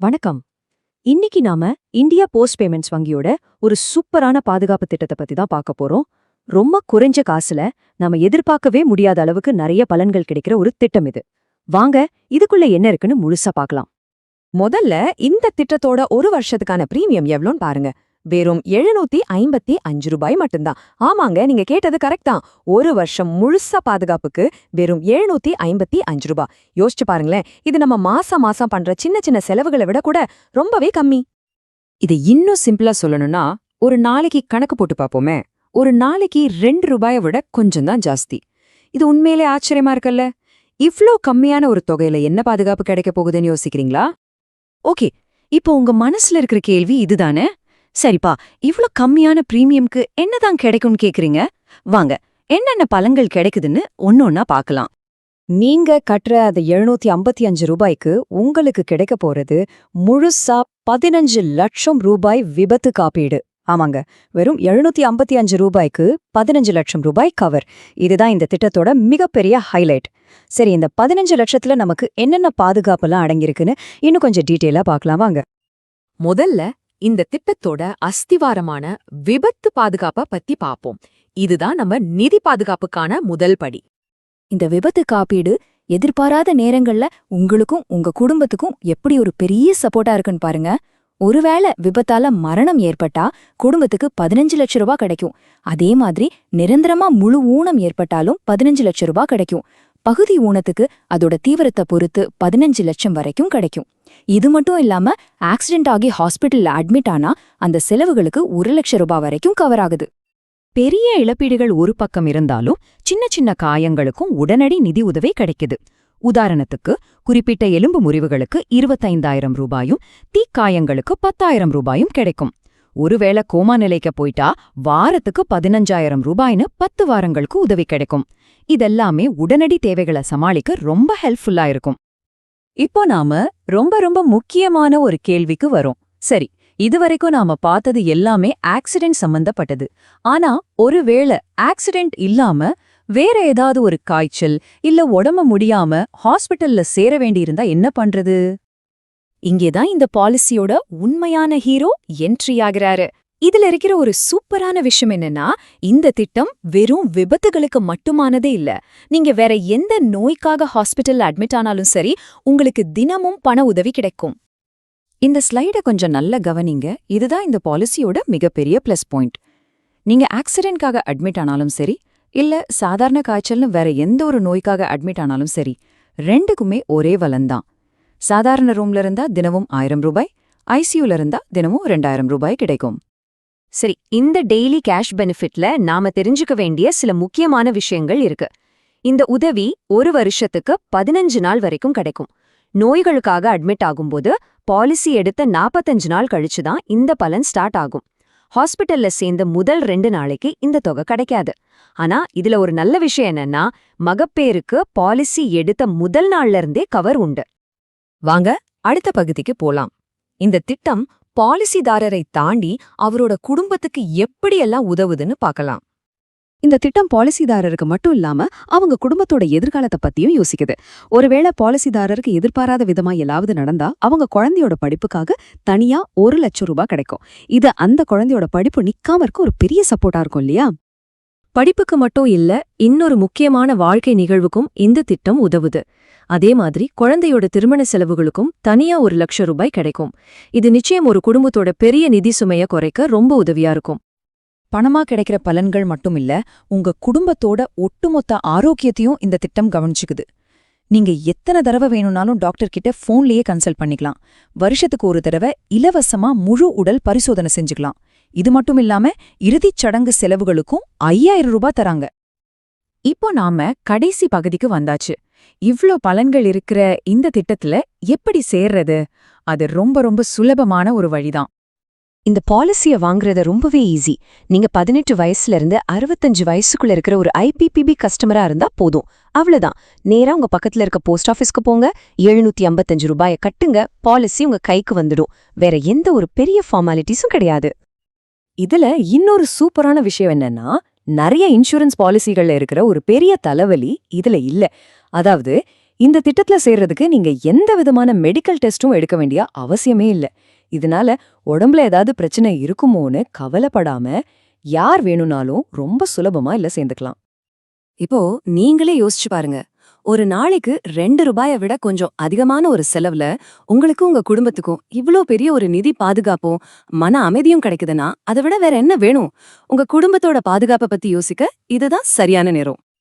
வணக்கம். இன்னைக்கு நாம இந்தியா போஸ்ட் பேமெண்ட்ஸ் வங்கியோட ஒரு சூப்பரான பாதுகாப்பு திட்டத்தை பத்தி தான் பார்க்க போறோம். ரொம்ப குறைஞ்ச காசுல நாம எதிர்பார்க்கவே முடியாத அளவுக்கு நிறைய பலன்கள் கிடைக்கிற ஒரு திட்டம் இது. வாங்க இதுக்குள்ள என்ன இருக்குன்னு முழுசா பார்க்கலாம். முதல்ல இந்த திட்டத்தோட ஒரு வருஷத்துக்கான பிரீமியம் எவ்வளோன்னு பாருங்க. வெறும் எழுநூத்தி ஐம்பத்தி அஞ்சு ரூபாய் மட்டும்தான். ஆமாங்க நீங்க கேட்டது கரெக்ட் தான். ஒரு வருஷம் முழுசா பாதுகாப்புக்கு வெறும் எழுநூத்தி ஐம்பத்தி அஞ்சு ரூபாய். யோசிச்சு பாருங்களேன் இது நம்ம மாசம் மாசம் பண்ற சின்ன சின்ன செலவுகளை விட கூட ரொம்பவே கம்மி. இது இன்னும் சிம்பிளா சொல்லணும்னா ஒரு நாளைக்கு கணக்கு போட்டு பார்ப்போமே. ஒரு நாளைக்கு ரெண்டு ரூபாயை விட கொஞ்சம் தான் ஜாஸ்தி. இது உண்மையிலே ஆச்சரியமா இருக்குல்ல? இவ்ளோ கம்மியான ஒரு தொகையில என்ன பாதுகாப்பு கிடைக்க போகுதுன்னு யோசிக்கிறீங்களா? ஓகே இப்போ உங்க மனசுல இருக்கிற கேள்வி இதுதானே? சரிப்பா இவ்ளோ கம்மியான பிரீமியம்க்கு என்னதான் கிடைக்கும்னு கேக்குறீங்க? வாங்க என்னென்ன பலன்கள் கிடைக்குதுன்னு ஒன்னொன்னா பார்க்கலாம் நீங்க கட்டுற அந்த எழுநூத்தி ஐம்பத்தி அஞ்சு ரூபாய்க்கு உங்களுக்கு கிடைக்க போறது முழுசா பதினஞ்சு லட்சம் ரூபாய் விபத்து காப்பீடு. ஆமாங்க வெறும் எழுநூத்தி ஐம்பத்தி அஞ்சு ரூபாய்க்கு பதினஞ்சு லட்சம் ரூபாய் கவர் இதுதான் இந்த திட்டத்தோட மிகப்பெரிய ஹைலைட் சரி இந்த பதினஞ்சு லட்சத்துல நமக்கு என்னென்ன பாதுகாப்பெல்லாம் அடங்கியிருக்குன்னு இன்னும் கொஞ்சம் டீட்டெயிலா பார்க்கலாம் வாங்க. முதல்ல இந்த திட்டத்தோட அஸ்திவாரமான விபத்து பாதுகாப்ப பத்தி பாப்போம். இதுதான் நம்ம நிதி பாதுகாப்புக்கான முதல் படி. இந்த விபத்து காப்பீடு எதிர்பாராத நேரங்கள்ல உங்களுக்கும் உங்க குடும்பத்துக்கும் எப்படி ஒரு பெரிய சப்போர்ட்டா இருக்குன்னு பாருங்க. ஒருவேளை விபத்தால மரணம் ஏற்பட்டா குடும்பத்துக்கு பதினஞ்சு லட்சம் ரூபா கிடைக்கும். அதே மாதிரி நிரந்தரமா முழு ஊனம் ஏற்பட்டாலும் பதினஞ்சு லட்ச ரூபா கிடைக்கும். பகுதி ஊனத்துக்கு அதோட தீவிரத்தை பொறுத்து பதினஞ்சு லட்சம் வரைக்கும் கிடைக்கும். இது மட்டும் இல்லாம ஆக்சிடென்ட் ஆகி ஹாஸ்பிட்டல்ல அட்மிட் ஆனா அந்த செலவுகளுக்கு ஒரு லட்சம் ரூபாய் வரைக்கும் கவர் ஆகுது. பெரிய இழப்பீடுகள் ஒரு பக்கம் இருந்தாலும் சின்ன சின்ன காயங்களுக்கும் உடனடி நிதி உதவி கிடைக்குது. உதாரணத்துக்கு குறிப்பிட்ட எலும்பு முறிவுகளுக்கு இருபத்தைந்தாயிரம் ரூபாயும் தீக்காயங்களுக்கு பத்தாயிரம் ரூபாயும் கிடைக்கும். ஒருவேளை கோமா நிலைக்கு போயிட்டா வாரத்துக்கு பதினஞ்சாயிரம் ரூபாய்னு பத்து வாரங்களுக்கு உதவி கிடைக்கும். இதெல்லாமே உடனடி தேவைகளை சமாளிக்க ரொம்ப ஹெல்ப்ஃபுல்லா இருக்கும். இப்போ நாம ரொம்ப ரொம்ப முக்கியமான ஒரு கேள்விக்கு வரோம். சரி இதுவரைக்கும் நாம பார்த்தது எல்லாமே ஆக்சிடென்ட் சம்பந்தப்பட்டது. ஆனா ஒருவேளை ஆக்சிடென்ட் இல்லாம வேற ஏதாவது ஒரு காய்ச்சல் இல்ல உடம்பு முடியாம ஹாஸ்பிட்டல்ல சேர வேண்டியிருந்தா என்ன பண்றது? இங்கேதான் இந்த பாலிசியோட உண்மையான ஹீரோ என்ட்ரி ஆகிறாரு. இதுல இருக்கிற ஒரு சூப்பரான விஷயம் என்னன்னா இந்த திட்டம் வெறும் விபத்துகளுக்கு மட்டுமானதே இல்ல. நீங்க வேற எந்த நோய்க்காக ஹாஸ்பிட்டல் அட்மிட் ஆனாலும் சரி உங்களுக்கு தினமும் பண உதவி கிடைக்கும். இந்த ஸ்லைட கொஞ்சம் நல்ல கவனிங்க. இதுதான் இந்த பாலிசியோட மிகப்பெரிய பிளஸ் பாயிண்ட் நீங்க ஆக்சிடென்ட்காக அட்மிட் ஆனாலும் சரி இல்ல சாதாரண காய்ச்சல்னு வேற எந்த ஒரு நோய்க்காக அட்மிட் ஆனாலும் சரி ரெண்டுக்குமே ஒரே வலந்தான் சாதாரண ரூம்ல இருந்தா தினமும் ஆயிரம் ரூபாய் ஐசியூல இருந்தா தினமும் ரெண்டாயிரம் ரூபாய் கிடைக்கும். சரி இந்த டெய்லி கேஷ் பெனிஃபிட்ல நாம தெரிஞ்சுக்க வேண்டிய சில முக்கியமான விஷயங்கள் இருக்கு. இந்த உதவி ஒரு வருஷத்துக்கு பதினஞ்சு நாள் வரைக்கும் கிடைக்கும். நோய்களுக்காக அட்மிட் ஆகும்போது பாலிசி எடுத்த நாற்பத்தஞ்சு நாள் கழிச்சு தான் இந்த பலன் ஸ்டார்ட் ஆகும். ஹாஸ்பிட்டல்ல சேர்ந்த முதல் ரெண்டு நாளைக்கு இந்த தொகை கிடைக்காது. ஆனா இதுல ஒரு நல்ல விஷயம் என்னன்னா மகப்பேருக்கு பாலிசி எடுத்த முதல் நாள்ல இருந்தே கவர் உண்டு. வாங்க அடுத்த பகுதிக்கு போலாம். இந்த திட்டம் பாலிசிதாரரை தாண்டி அவரோட குடும்பத்துக்கு எப்படியெல்லாம் உதவுதுன்னு பார்க்கலாம். இந்த திட்டம் பாலிசிதாரருக்கு மட்டும் இல்லாம அவங்க குடும்பத்தோட எதிர்காலத்தை பத்தியும் யோசிக்குது. ஒருவேளை பாலிசிதாரருக்கு எதிர்பாராத விதமா ஏதாவது நடந்தா அவங்க குழந்தையோட படிப்புக்காக தனியா ஒரு லட்சம் ரூபாய் கிடைக்கும். இது அந்த குழந்தையோட படிப்பு நிக்காம இருக்க ஒரு பெரிய சப்போர்ட்டா இருக்கும் இல்லையா? படிப்புக்கு மட்டும் இல்ல இன்னொரு முக்கியமான வாழ்க்கை நிகழ்வுக்கும் இந்த திட்டம் உதவுது. அதே மாதிரி குழந்தையோட திருமண செலவுகளுக்கும் தனியா ஒரு லட்சம் ரூபாய் கிடைக்கும். இது நிச்சயம் ஒரு குடும்பத்தோட பெரிய நிதி சுமைய குறைக்க ரொம்ப உதவியா இருக்கும். பணமா கிடைக்கிற பலன்கள் மட்டும் இல்ல உங்க குடும்பத்தோட ஒட்டுமொத்த ஆரோக்கியத்தையும் இந்த திட்டம் கவனிச்சுக்குது. நீங்க எத்தனை தடவை வேணும்னாலும் டாக்டர் கிட்ட போன்லயே கன்சல்ட் பண்ணிக்கலாம். வருஷத்துக்கு ஒரு தடவை இலவசமா முழு உடல் பரிசோதனை செஞ்சுக்கலாம். இது மட்டும் இல்லாம இறுதிச் சடங்கு செலவுகளுக்கும் ஐயாயிரம் ரூபாய் தராங்க. இப்போ நாம கடைசி பகுதிக்கு வந்தாச்சு. இவ்ளோ பலன்கள் இருக்கிற இந்த திட்டத்துல எப்படி சேர்றது? அது ரொம்ப ரொம்ப சுலபமான ஒரு வழிதான். இந்த பாலிசிய வாங்குறத ரொம்பவே ஈஸி. நீங்க பதினெட்டு வயசுல இருந்து அறுபத்தஞ்சு வயசுக்குள்ள இருக்கிற ஒரு ஐபிபிபி கஸ்டமரா இருந்தா போதும். அவ்வளவுதான். நேரா உங்க பக்கத்துல இருக்க போஸ்ட் ஆபீஸ்க்கு போங்க. எழுநூத்தி ஐம்பத்தஞ்சு ரூபாய கட்டுங்க. பாலிசி உங்க கைக்கு வந்துடும். வேற எந்த ஒரு பெரிய ஃபார்மாலிட்டிஸும் கிடையாது. இதுல இன்னொரு சூப்பரான விஷயம் என்னன்னா நிறைய இன்சூரன்ஸ் பாலிசிகள்ல இருக்கிற ஒரு பெரிய தலைவலி இதுல இல்ல. அதாவது இந்த திட்டத்துல சேர்றதுக்கு நீங்க எந்த விதமான மெடிக்கல் டெஸ்டும் எடுக்க வேண்டிய அவசியமே இல்ல. இதனால உடம்புல ஏதாவது பிரச்சனை இருக்குமோன்னு கவலைப்படாம யார் வேணும்னாலும் ரொம்ப சுலபமா இல்ல சேர்ந்துக்கலாம். இப்போ நீங்களே யோசிச்சு பாருங்க. ஒரு நாளைக்கு ரெண்டு ரூபாயை விட கொஞ்சம் அதிகமான ஒரு செலவுல உங்களுக்கும் உங்க குடும்பத்துக்கும் இவ்ளோ பெரிய ஒரு நிதி பாதுகாப்பும் மன அமைதியும் கிடைக்குதுன்னா அதை விட வேற என்ன வேணும்? உங்க குடும்பத்தோட பாதுகாப்பை பத்தி யோசிக்க இதுதான் சரியான நேரம்.